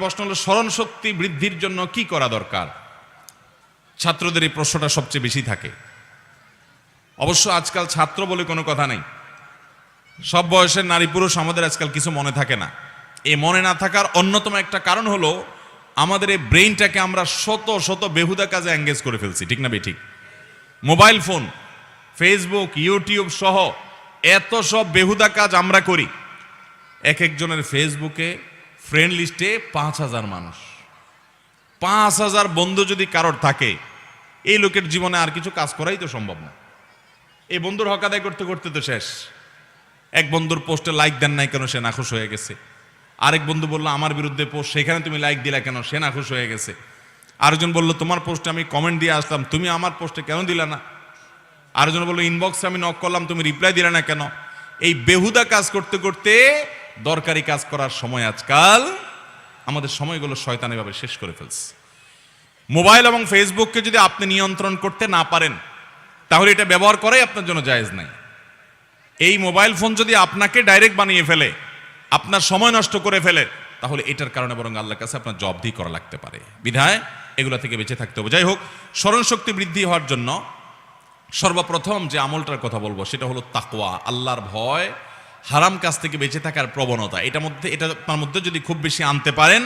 প্রশ্ন হলো স্মরণ শক্তি বৃদ্ধির জন্য কি করা দরকার? ছাত্রদের এই প্রশ্নটা সবচেয়ে বেশি থাকে। অবশ্য আজকাল ছাত্র বলে কোনো কথা নেই। সব বয়সের নারী পুরুষ আমাদের আজকাল কিছু মনে থাকে না। এই মনে না থাকার অন্যতম একটা কারণ হলো, আমাদের এই ব্রেইনটাকে আমরা শত শত বেহুদা কাজে এঙ্গেজ করে ফেলছি, ঠিক না বে ঠিক। মোবাইল ফোন ফেসবুক ইউটিউব সহ এত সব বেহুদা কাজ আমরা করি। এক একজনের ফেসবুকে ফ্রেন্ড লিস্টে পাঁচ হাজার মানুষ। পাঁচ হাজার বন্ধু যদি কারোর থাকে, এই লোকের জীবনে আর কিছু কাজ করাই তো সম্ভব না। এই বন্ধুর হক আদায় করতে করতে তো শেষ। এক বন্ধুর পোস্টে লাইক দেন নাই কেন, সে নাখুশ হয়ে গেছে। আরেক বন্ধু বলল, আমার বিরুদ্ধে পোস্ট সেখানে তুমি লাইক দিলা কেন, সে নাখুশ হয়ে গেছে। আরেকজন বলল, তোমার পোস্টে আমি কমেন্ট দিয়ে আসলাম, তুমি আমার পোস্টে কেন দিলা না? আরেকজন বলল ইনবক্সে আমি নক করলাম, তুমি রিপ্লাই দিলে না কেন? এই বেহুদা কাজ করতে করতে দরকারি কাজ করার সময় আজকাল, আমাদের সময়গুলো শয়তানিভাবে শেষ করে ফেলছে। মোবাইল এবং ফেসবুককে যদি আপনি নিয়ন্ত্রণ করতে না পারেন, তাহলে এটা ব্যবহার করাই আপনার জন্য জায়েজ নাই। এই মোবাইল ফোন যদি আপনাকে ডাইরেক্ট বানিয়ে ফেলে, আপনার সময় নষ্ট করে ফেলে, তাহলে এটার কারণে বরং আল্লাহর কাছে আপনার জবদি করা লাগতে পারে। বিধায় এগুলো থেকে বেঁচে থাকতে হবে। যাই হোক স্মরণ শক্তি বৃদ্ধি হওয়ার জন্য সর্বপ্রথম যে আমলটার কথা বলব, সেটা হলো তাকওয়া, আল্লাহর ভয় হারাম কাজ থেকে বেঁচে থাকার প্রবণতা। এটা মধ্যে এটা আপনার মধ্যে যদি খুব বেশি আনতে পারেন,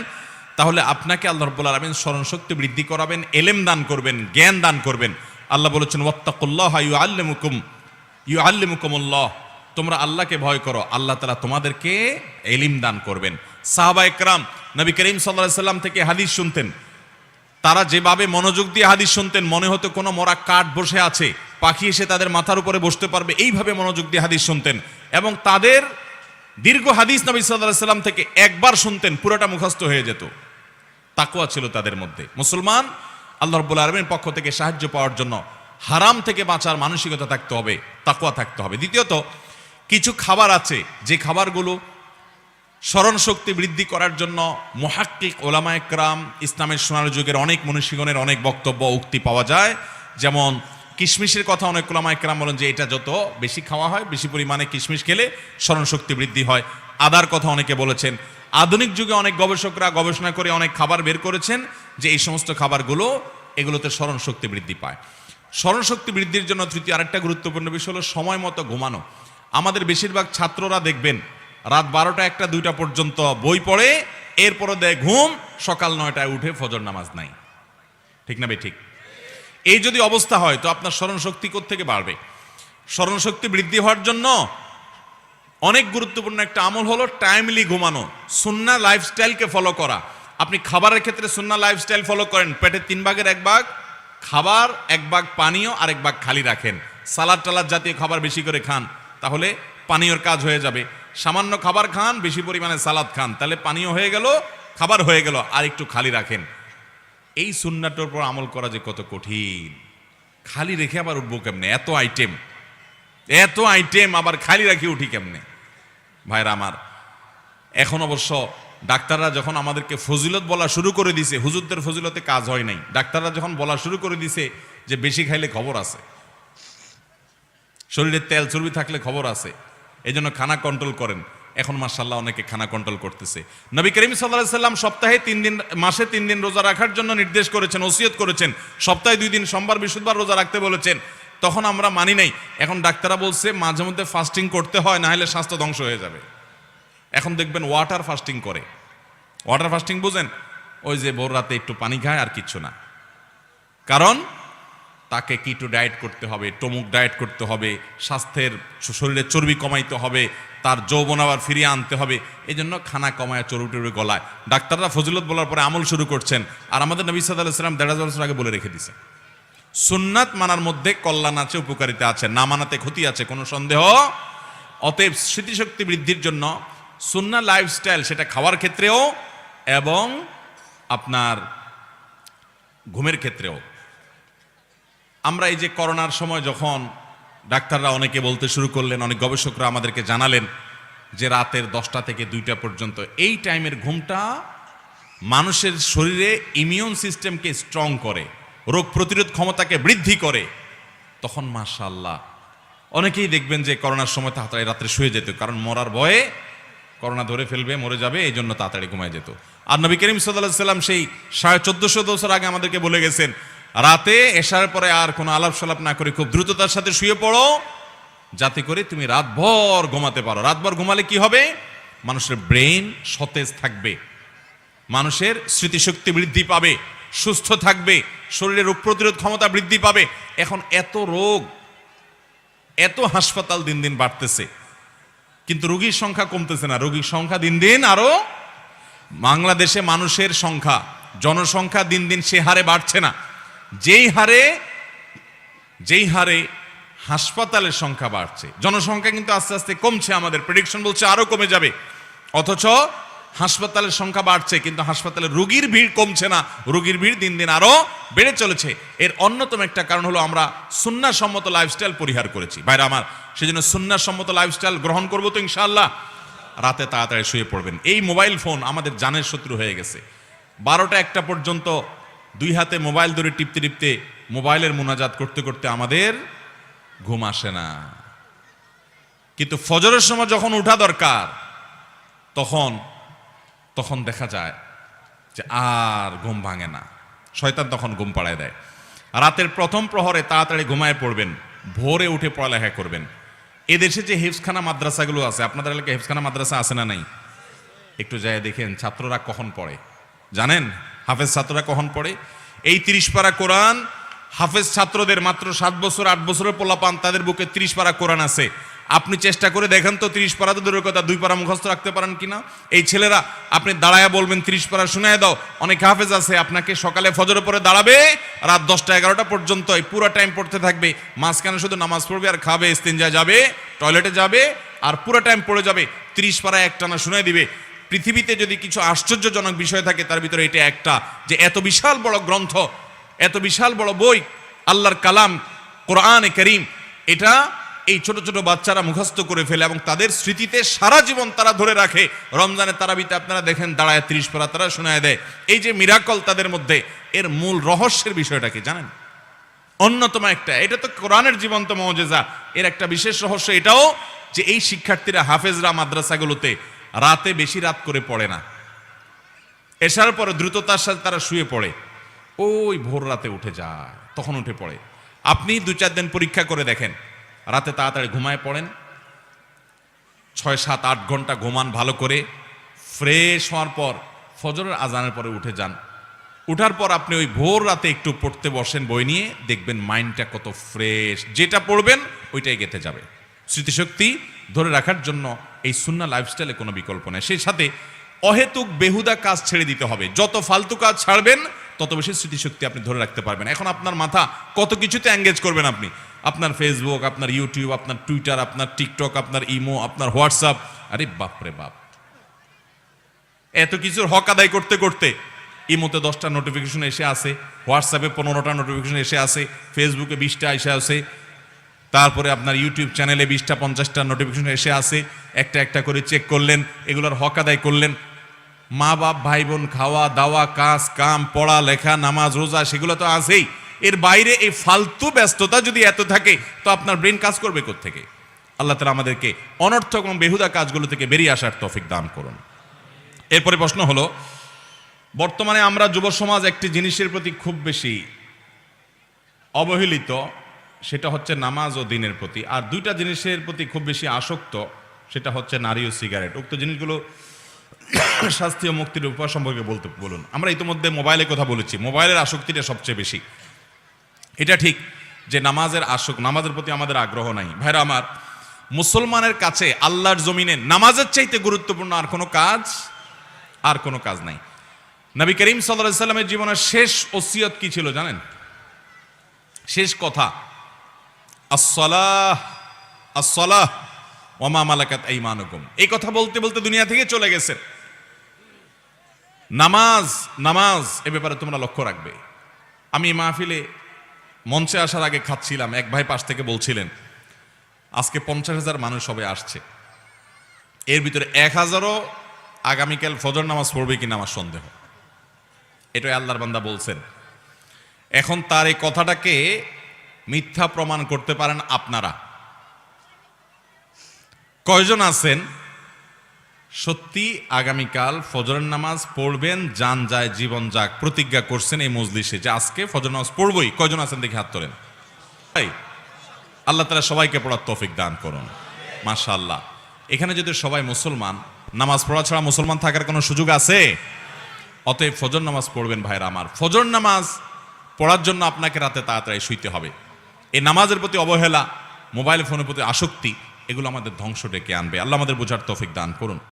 তাহলে আপনাকে আল্লাহ রব্বুল আলমিন স্মরণ শক্তি বৃদ্ধি করাবেন, এলেম দান করবেন, জ্ঞান দান করবেন। আল্লাহ বলেছেন, ওয়াত্তাকুল্লাহ ইউ আল্লেমুকুম ইউ আল্লেমুকুমুল্লাহ তোমরা আল্লাহকে ভয় করো, আল্লাহ তালা তোমাদেরকে এলিম দান করবেন। সাহাবা একরাম, নবী করিম সাল্লাহ সাল্লাম থেকে হাদিস শুনতেন। তারা যেভাবে মনোযোগ দিয়ে হাদিস শুনতেন, মনে হতো কোনো মরা কাঠ বসে আছে, পাখি এসে তাদের মাথার উপরে বসতে পারবে, এইভাবে মনোযোগ দিয়ে হাদিস শুনতেন। এবং তাদের দীর্ঘ হাদিস নবী সাল্লাহ সাল্লাম থেকে একবার শুনতেন, পুরোটা মুখস্থ হয়ে যেত। তাকুয়া ছিল তাদের মধ্যে। মুসলমান, আল্লাহ রব্বুল আলমীর পক্ষ থেকে সাহায্য পাওয়ার জন্য হারাম থেকে বাঁচার মানসিকতা থাকতে হবে তাকুয়া থাকতে হবে। দ্বিতীয়ত, কিছু খাবার আছে, যে খাবারগুলো স্মরণ শক্তি বৃদ্ধি করার জন্য মহাক্কিক ওলামা একরাম ইসলামের সোনার যুগের অনেক মনীষীগণের অনেক বক্তব্য, উক্তি পাওয়া যায়। যেমন কিশমিশের কথা অনেক ওলামা একরাম বলেন যে এটা যত বেশি খাওয়া হয়, বেশি পরিমাণে কিশমিশ খেলে স্মরণ শক্তি বৃদ্ধি হয়। আদার কথা অনেকে বলেছেন। আধুনিক যুগে অনেক গবেষকরা গবেষণা করে অনেক খাবার বের করেছেন যে এই সমস্ত খাবারগুলো, এগুলোতে স্মরণ শক্তি বৃদ্ধি পায়। স্মরণ শক্তি বৃদ্ধির জন্য তৃতীয় আরেকটা গুরুত্বপূর্ণ বিষয় হলো সময় মতো ঘুমানো। আমাদের বেশিরভাগ ছাত্ররা দেখবেন, রাত বারোটা একটা দুইটা পর্যন্ত বই পড়ে এরপরে দেয় ঘুম, সকাল নয়টায় উঠে ফজর নামাজ নাই। ঠিক না বে ঠিক? এই যদি অবস্থা হয়, তো আপনার স্মরণ শক্তি থেকে বাড়বে? স্মরণ শক্তি বৃদ্ধি হওয়ার জন্য অনেক গুরুত্বপূর্ণ একটা আমল হলো টাইমলি ঘুমানো, সুন্না লাইফস্টাইলকে ফলো করা। আপনি খাবারের ক্ষেত্রে সুন্না লাইফস্টাইল ফলো করেন পেটের তিন ভাগের এক ভাগ খাবার, এক ভাগ পানীয় আর এক ভাগ খালি রাখেন। সালাদ টালাদ জাতীয় খাবার বেশি করে খান, তাহলে পানীয়র কাজ হয়ে যাবে। সামান্য খাবার খান, বেশি পরিমাণে সালাদ খান, তাহলে পানীয় হয়ে গেল, খাবার হয়ে গেল, আর একটু খালি রাখেন। এই সুন্নাটার উপর আমল করা যে কত কঠিন। খালি রেখে আবার উঠবো কেমনে? এত আইটেম এত আইটেম আবার খালি রাখি উঠি কেমনে? ভাইরা আমার, এখন অবশ্য ডাক্তাররা যখন আমাদেরকে ফজিলত বলা শুরু করে দিছে, হুজুরদের ফজিলতে কাজ হয় নাই। ডাক্তাররা যখন বলা শুরু করে দিছে যে বেশি খাইলে খবর আছে। শরীরে তেল চর্বি থাকলে খবর আছে। এই জন্য খানা কন্ট্রোল করেন। এখন মার্শাল্লাহ অনেকে খানা কন্ট্রোল করতেছে। নবী করিম সাল্লাহ সাল্লাম সপ্তাহে তিন দিন, মাসে তিন দিন রোজা রাখার জন্য নির্দেশ করেছেন, ওসিয়ত করেছেন। সপ্তাহে দুই দিন, সোমবার, বৃহস্পতিবার রোজা রাখতে বলেছেন। তখন আমরা মানি নাই। এখন ডাক্তাররা বলছে, মাঝে মধ্যে ফাস্টিং করতে হয়, না হলে স্বাস্থ্য ধ্বংস হয়ে যাবে। এখন দেখবেন ওয়াটার ফাস্টিং করে। ওয়াটার ফাস্টিং বুঝেন? ওই যে ভোর রাতে একটু পানি খায় আর কিচ্ছু না। কারণ তাকে কিটো ডায়েট করতে হবে, টমুক ডায়েট করতে হবে, স্বাস্থ্যের শরীরের চর্বি কমাইতে হবে তার যৌবন আবার ফিরিয়ে আনতে হবে। এই জন্য খানা কমায় চর্বি টর্বি গলায়। ডাক্তাররা ফজিলত বলার পরে আমল শুরু করছেন। আর আমাদের নবী সাদ আলাইসালাম দেড় হাজার বছর আগে বলে রেখে দিছে। সুন্নাত মানার মধ্যে কল্যাণ আছে, উপকারিতা আছে, না মানাতে ক্ষতি আছে, কোনো সন্দেহ? অতএব স্মৃতিশক্তি বৃদ্ধির জন্য সুন্না লাইফস্টাইল সেটা খাওয়ার ক্ষেত্রেও এবং আপনার ঘুমের ক্ষেত্রেও। আমরা এই যে করোনার সময় যখন ডাক্তাররা অনেকে বলতে শুরু করলেন, অনেক গবেষকরা আমাদেরকে জানালেন যে রাতের দশটা থেকে দুইটা পর্যন্ত। এই টাইমের ঘুমটা মানুষের শরীরে ইমিউন সিস্টেমকে স্ট্রং করে, রোগ প্রতিরোধ ক্ষমতাকে বৃদ্ধি করে। তখন মাশাল্লাহ অনেকেই দেখবেন যে করোনার সময় তাড়াতাড়ি রাত্রে শুয়ে যেত, কারণ মরার ভয়ে করোনা ধরে ফেলবে, মরে যাবে এই জন্য তাড়াতাড়ি ঘুমায় যেত। আর নবী করিম সাল্লাহ সাল্লাম সেই সাড়ে চোদ্দশো বছর আগে আমাদেরকে বলে গেছেন রাতে এসার পরে আর কোনো আলাপ সালাপ না করে খুব দ্রুততার সাথে শুয়ে পড়ো। যাতে করে তুমি রাতভর ঘুমাতে পারো। রাতভর ঘুমালে কি হবে? মানুষের ব্রেন সতেজ থাকবে। মানুষের স্মৃতিশক্তি বৃদ্ধি পাবে। সুস্থ থাকবে। শরীরের রোগ প্রতিরোধ ক্ষমতা বৃদ্ধি পাবে। এখন এত রোগ, এত হাসপাতাল দিন দিন বাড়তেছে। কিন্তু রোগীর সংখ্যা কমতেছে না। রোগীর সংখ্যা দিন দিন আরও বাংলাদেশে মানুষের সংখ্যা, জনসংখ্যা দিন দিন সে হারে বাড়ছে না। যেই হারে যেই হারে হাসপাতালের সংখ্যা বাড়ছে, জনসংখ্যা কিন্তু আস্তে আস্তে কমছে, আমাদের প্রেডিকশন বলছে আরও কমে যাবে। অথচ হাসপাতালের সংখ্যা বাড়ছে, কিন্তু হাসপাতালে রোগীর ভিড় কমছে না, রোগীর ভিড় দিন দিন আরও বেড়ে চলেছে। এর অন্যতম একটা কারণ হলো আমরা সুন্নাসম্মত লাইফস্টাইল পরিহার করেছি। বাইরে আমার, সেজন্য সুন্নাসম্মত লাইফস্টাইল গ্রহণ করব তো ইনশাআল্লাহ। রাতে তাড়াতাড়ি শুয়ে পড়বেন। এই মোবাইল ফোন আমাদের জানের শত্রু হয়ে গেছে। বারোটা একটা পর্যন্ত দুই হাতে মোবাইল ধরে টিপতে টিপতে মোবাইলের মোনাজাত করতে করতে আমাদের ঘুম আসে না। কিন্তু ফজরের সময় যখন উঠা দরকার, তখন তখন দেখা যায় যে আর ঘুম ভাঙে না। শয়তান তখন ঘুম পাড়ায় দেয়। রাতের প্রথম প্রহরে তাড়াতাড়ি ঘুমায় পড়বেন, ভোরে উঠে পড়ালেখা করবেন। এদেশে যে হেফসখানা মাদ্রাসাগুলো আছে, আপনাদের এলাকায় হেফসখানা মাদ্রাসা আছে না নাই? একটু যায় দেখেন, ছাত্ররা কখন পড়ে? জানেন? হাফেজ ছাত্ররা কখন পড়ে? এই তিরিশ পারা কোরআন, হাফেজ ছাত্রদের মাত্র সাত বছর, আট বছরের পোলা পান তাদের বুকে ত্রিশ পারা কোরআন আছে। আপনি চেষ্টা করে দেখেন তো, ত্রিশ পারা তো দূরের কথা, দুই পারা মুখস্থ রাখতে পারেন কিনা? এই ছেলেরা, আপনি দাঁড়ায় বলবেন, ত্রিশ পারা শুনায় দাও। অনেক হাফেজ আছে, আপনাকে সকালে ফজরের পরে দাঁড়াবে, রাত দশটা এগারোটা পর্যন্ত এই পুরো টাইম পড়তে থাকবে। মাঝখানে শুধু নামাজ পড়বে আর খাবে ইস্তেঞ্জা যাবে টয়লেটে যাবে, আর পুরো টাইম পড়ে যাবে। ত্রিশ পারা একটানা শুনায় দিবে। পৃথিবীতে যদি কিছু আশ্চর্যজনক বিষয় থাকে, তার ভিতরে এটা একটা, যে এত বিশাল বড় গ্রন্থ, এত বিশাল বড় বই, আল্লাহর কালাম, কোরআনে করিম, এটা এই ছোট ছোট বাচ্চারা মুখস্থ করে ফেলে এবং তাদের স্মৃতিতে সারা জীবন তারা ধরে রাখে। রমজানের তারাবিতে আপনারা দেখেন, দাঁড়ায় ত্রিশ পারা, তারা শোনায় দেয়। এই যে মিরাকল তাদের মধ্যে, এর মূল রহস্যের বিষয়টা কি জানেন? অন্যতম একটা, এটা তো কোরআনের জীবন্ত মজেজা। এর একটা বিশেষ রহস্য এটাও, যে এই শিক্ষার্থীরা হাফেজরা মাদ্রাসাগুলোতে রাতে বেশি রাত করে পড়ে না। এসার পরে দ্রুততার সাথে তারা শুয়ে পড়ে। ওই ভোর রাতে উঠে যায়, তখন উঠে পড়ে। আপনি দু চার দিন পরীক্ষা করে দেখেন। রাতে তাড়াতাড়ি ঘুমায় পড়েন। ছয়, সাত, আট ঘণ্টা ঘুমান ভালো করে। ফ্রেশ হওয়ার পর, ফজরের আজানের পরে উঠে যান। উঠার পর আপনি ওই ভোর রাতে একটু পড়তে বসেন বই নিয়ে, দেখবেন মাইন্ডটা কত ফ্রেশ যেটা পড়বেন, ওইটাই গেতে যাবে। স্মৃতিশক্তি ধরে রাখার জন্য এই সুন্না লাইফস্টাইলে কোনো বিকল্প নেই। সেই সাথে অহেতুক বেহুদা কাজ ছেড়ে দিতে হবে। যত ফালতু কাজ ছাড়বেন, তত বেশি স্মৃতিশক্তি আপনি ধরে রাখতে পারবেন। এখন আপনার মাথা কত কিছুতে অ্যাঙ্গেজ করবেন আপনি? আপনার ফেসবুক আপনার ইউটিউব আপনার টুইটার আপনার টিকটক আপনার ইমো আপনার হোয়াটসঅ্যাপ আরে বাপরে বাপ। এত কিছুর হক আদায় করতে করতে ইমোতে দশটা নোটিফিকেশন এসে আসে হোয়াটসঅ্যাপে পনেরোটা নোটিফিকেশন এসে আসে ফেসবুকে বিশটা এসে আসে। তারপরে আপনার ইউটিউব চ্যানেলে বিশটা, পঞ্চাশটা নোটিফিকেশন এসে আসে একটা একটা করে চেক করলেন, এগুলোর হক আদায় করলেন। মা বাপ ভাই বোন খাওয়া, দাওয়া, কাজ, কাম পড়া লেখা নামাজ, রোজা, সেগুলো তো আছেই। এর বাইরে এই ফালতু ব্যস্ততা যদি এত থাকে, তো আপনার ব্রেন কাজ করবে থেকে আল্লাহ তালা আমাদেরকে অনর্থক এবং বেহুদা কাজগুলো থেকে বেরিয়ে আসার তফিক দান করুন। এরপরে প্রশ্ন হলো, বর্তমানে আমরা যুব সমাজ একটি জিনিসের প্রতি খুব বেশি অবহেলিত সেটা হচ্ছে নামাজ ও দিনের প্রতি। আর দুইটা জিনিসের প্রতি খুব বেশি আসক্ত, সেটা হচ্ছে নারী ও সিগারেট। উক্ত জিনিসগুলো শাস্তি ও মুক্তির উপায় সম্পর্কে বলতে বলুন। আমরা ইতিমধ্যে মোবাইলে কথা বলেছি। মোবাইলের আসক্তিটা সবচেয়ে বেশি। এটা ঠিক যে নামাজের আসক নামাজের প্রতি আমাদের আগ্রহ নাই। ভাইরা আমার, মুসলমানের কাছে আল্লাহর জমিনে নামাজের চাইতে গুরুত্বপূর্ণ আর কোনো কাজ, আর কোনো কাজ নাই। নবী করিম সাল্লাহ সাল্লামের জীবনের শেষ ওসিয়ত কি ছিল জানেন? শেষ কথা আসলাহ আসলাহ ওমা মালাকাত এইমানুকুম এই কথা বলতে বলতে দুনিয়া থেকে চলে গেছে। নামাজ নামাজ, এ ব্যাপারে তোমরা লক্ষ্য রাখবে। আমি মাহফিলে মঞ্চে আসার আগে খাচ্ছিলাম, এক ভাই পাশ থেকে বলছিলেন, আজকে পঞ্চাশ হাজার মানুষ সবে আসছে। এর ভিতরে এক হাজারও আগামীকাল ফজর নামাজ পড়বে কিনা আমার সন্দেহ। এটাই আল্লাহর বান্দা বলছেন। এখন তার এই কথাটাকে মিথ্যা প্রমাণ করতে পারেন আপনারা। কয়জন আছেন? সত্যি, আগামীকাল ফজরের নামাজ পড়বেন, যান যায়, জীবন যাক, প্রতিজ্ঞা করছেন এই মজলিসে যে আজকে ফজর নামাজ পড়বই। কয়জন আছেন দেখে হাত তোলেন? তাই আল্লাহ তালা সবাইকে পড়ার তৌফিক দান করুন। মাশাআল্লাহ। এখানে যদি সবাই মুসলমান, নামাজ পড়া ছাড়া মুসলমান থাকার কোনো সুযোগ আছে? অতএব ফজর নামাজ পড়বেন ভাইরা আমার। ফজর নামাজ পড়ার জন্য আপনাকে রাতে তাড়াতাড়ি শুইতে হবে। এই নামাজের প্রতি অবহেলা, মোবাইল ফোনের প্রতি আসক্তি, এগুলো আমাদের ধ্বংস ডেকে আনবে। আল্লাহ আমাদের বোঝার তৌফিক দান করুন।